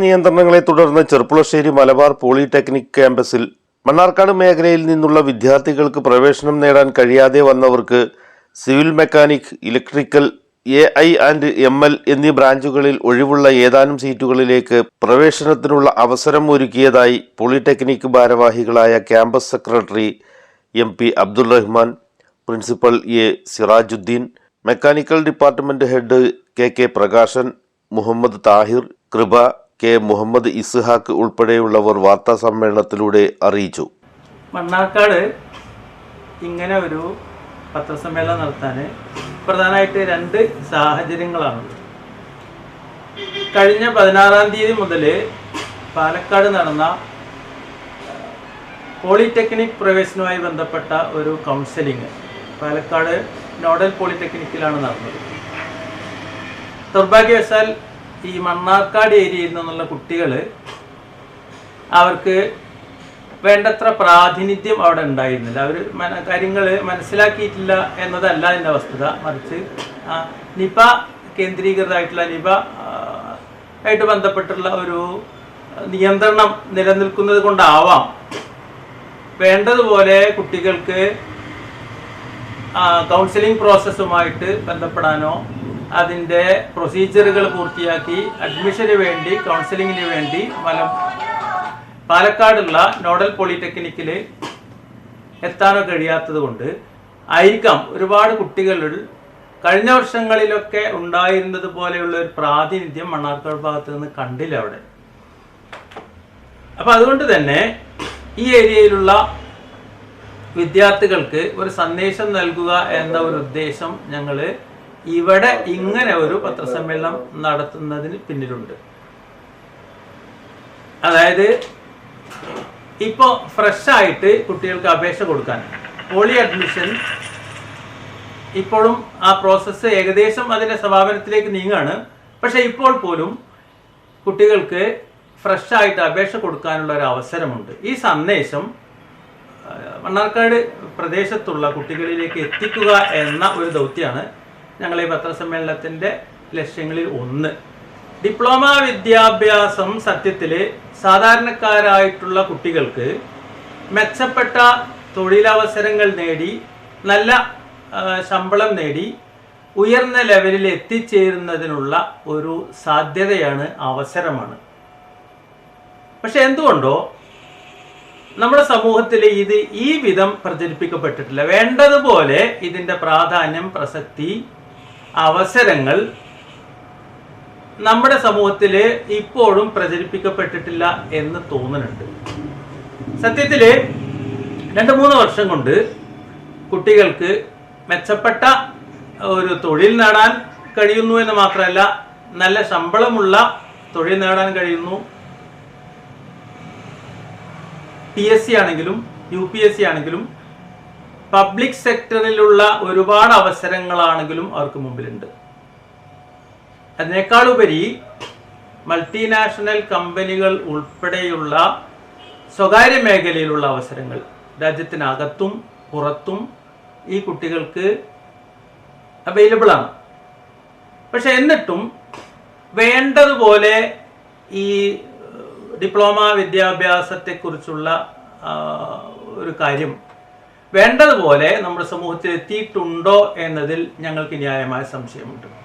നിയന്ത്രണങ്ങളെ തുടർന്ന് ചെർപ്പുളശ്ശേരി മലബാർ പോളിടെക്നിക് ക്യാമ്പസിൽ മണ്ണാർക്കാട് മേഖലയിൽ നിന്നുള്ള വിദ്യാർത്ഥികൾക്ക് പ്രവേശനം നേടാൻ കഴിയാതെ വന്നവർക്ക് civil mechanic electrical A I and M L എന്നീ ബ്രാഞ്ചുകളിൽ ഒഴിവുള്ള ഏതാനും സീറ്റുകളിലേക്ക് പ്രവേശനത്തിനുള്ള അവസരം ഒരുക്കിയതായി പോളിടെക്നിക് ഭാരവാഹികളായ campus secretary M P Abdul Rahman principal A Sirajuddin mechanical department head K K Prakashan Muhammad Tahir Kripa K Muhammad Ishaq ഉൾപ്പെടെയുള്ളവർ വാർത്താ സമ്മേളനത്തിലൂടെ അറിയിച്ചു. മണ്ണാർക്കാട് ഇങ്ങനെ ഒരു പത്രസമ്മേളനം നടത്താൻ പ്രധാനമായിട്ട് രണ്ട് സാഹചര്യങ്ങളാണ്. കഴിഞ്ഞ പതിനാറാം തീയതി മുതൽ പാലക്കാട് നടന്ന പോളിടെക്നിക് പ്രവേശനവുമായി ബന്ധപ്പെട്ട ഒരു കൗൺസിലിംഗ് പാലക്കാട് നോഡൽ പോളിടെക്നിക്കിലാണ് നടന്നത്. ദൗർഭാഗ്യവശാൽ ഈ മണ്ണാർക്കാട് ഏരിയയിൽ നിന്നുള്ള കുട്ടികൾ അവർക്ക് വേണ്ടത്ര പ്രാതിനിധ്യം അവിടെ ഉണ്ടായിരുന്നില്ല. അവർ കാര്യങ്ങൾ മനസ്സിലാക്കിയിട്ടില്ല എന്നതല്ല എന്റെ വസ്തുത. മറിച്ച് നിപ കേന്ദ്രീകൃതമായിട്ടുള്ള നിപ ആയിട്ട് ബന്ധപ്പെട്ടുള്ള ഒരു നിയന്ത്രണം നിലനിൽക്കുന്നത് കൊണ്ടാവാം. വേണ്ടതുപോലെ കുട്ടികൾക്ക് കൗൺസിലിംഗ് പ്രോസസ്സുമായിട്ട് ബന്ധപ്പെടാനോ അതിന്റെ പ്രൊസീജിയറുകൾ പൂർത്തിയാക്കി അഡ്മിഷന് വേണ്ടി കൗൺസിലിങ്ങിന് വേണ്ടി മലം പാലക്കാടുള്ള നോഡൽ പോളിടെക്നിക്കിൽ എത്താനോ കഴിയാത്തത് കൊണ്ട് ആയിരിക്കാം ഒരുപാട് കുട്ടികളിൽ കഴിഞ്ഞ വർഷങ്ങളിലൊക്കെ ഉണ്ടായിരുന്നത് പോലെയുള്ള ഒരു പ്രാതിനിധ്യം മണ്ണാർക്കാട് ഭാഗത്ത് നിന്ന് കണ്ടില്ല അവിടെ. അപ്പം അതുകൊണ്ട് തന്നെ ഈ ഏരിയയിലുള്ള വിദ്യാർത്ഥികൾക്ക് ഒരു സന്ദേശം നൽകുക എന്ന ഒരു ഉദ്ദേശം ഞങ്ങൾ ഇവിടെ ഇങ്ങനെ ഒരു പത്രസമ്മേളനം നടത്തുന്നതിന് പിന്നിലുണ്ട്. അതായത് ഇപ്പോൾ ഫ്രഷായിട്ട് കുട്ടികൾക്ക് അപേക്ഷ കൊടുക്കാൻ പോളി അഡ്മിഷൻ ഇപ്പോഴും ആ പ്രോസസ്സ് ഏകദേശം അതിന്റെ സമാപനത്തിലേക്ക് നീങ്ങാണ്. പക്ഷേ ഇപ്പോൾ പോലും കുട്ടികൾക്ക് ഫ്രഷായിട്ട് അപേക്ഷ കൊടുക്കാനുള്ള ഒരു അവസരമുണ്ട്. ഈ സന്ദേശം മണ്ണാർക്കാട് പ്രദേശത്തുള്ള കുട്ടികളിലേക്ക് എത്തിക്കുക എന്ന ഒരു ദൗത്യമാണ് ഞങ്ങൾ ഈ പത്രസമ്മേളനത്തിന്റെ ലക്ഷ്യങ്ങളിൽ ഒന്ന്. ഡിപ്ലോമ വിദ്യാഭ്യാസം സത്യത്തിൽ സാധാരണക്കാരായിട്ടുള്ള കുട്ടികൾക്ക് മെച്ചപ്പെട്ട തൊഴിലവസരങ്ങൾ നേടി നല്ല ശമ്പളം നേടി ഉയർന്ന ലെവലിൽ എത്തിച്ചേരുന്നതിനുള്ള ഒരു സാധ്യതയാണ് അവസരമാണ്. പക്ഷെ എന്തുകൊണ്ടോ നമ്മുടെ സമൂഹത്തിൽ ഇത് ഈ വിധം പ്രചരിപ്പിക്കപ്പെട്ടിട്ടില്ല. വേണ്ടതുപോലെ ഇതിന്റെ പ്രാധാന്യം പ്രസക്തി അവസരങ്ങൾ നമ്മുടെ സമൂഹത്തിൽ ഇപ്പോഴും പ്രചരിപ്പിക്കപ്പെട്ടിട്ടില്ല എന്ന് തോന്നുന്നുണ്ട്. സത്യത്തിൽ രണ്ട് മൂന്ന് വർഷം കൊണ്ട് കുട്ടികൾക്ക് മെച്ചപ്പെട്ട ഒരു തൊഴിൽ നേടാൻ കഴിയുന്നു എന്ന് മാത്രമല്ല നല്ല ശമ്പളമുള്ള തൊഴിൽ നേടാൻ കഴിയുന്നു. പി എസ് സി ആണെങ്കിലും യു പി എസ് സി ആണെങ്കിലും പബ്ലിക് സെക്ടറിലുള്ള ഒരുപാട് അവസരങ്ങളാണെങ്കിലും അവർക്ക് മുമ്പിലുണ്ട്. അതിനേക്കാളുപരി മൾട്ടിനാഷണൽ കമ്പനികൾ ഉൾപ്പെടെയുള്ള സ്വകാര്യ മേഖലയിലുള്ള അവസരങ്ങൾ രാജ്യത്തിനകത്തും പുറത്തും ഈ കുട്ടികൾക്ക് അവൈലബിൾ ആണ്. പക്ഷെ എന്നിട്ടും വേണ്ടതുപോലെ ഈ ഡിപ്ലോമ വിദ്യാഭ്യാസത്തെക്കുറിച്ചുള്ള ഒരു കാര്യം വേണ്ടതുപോലെ നമ്മുടെ സമൂഹത്തിൽ എത്തിയിട്ടുണ്ടോ എന്നതിൽ ഞങ്ങൾക്ക് ന്യായമായ സംശയമുണ്ട്.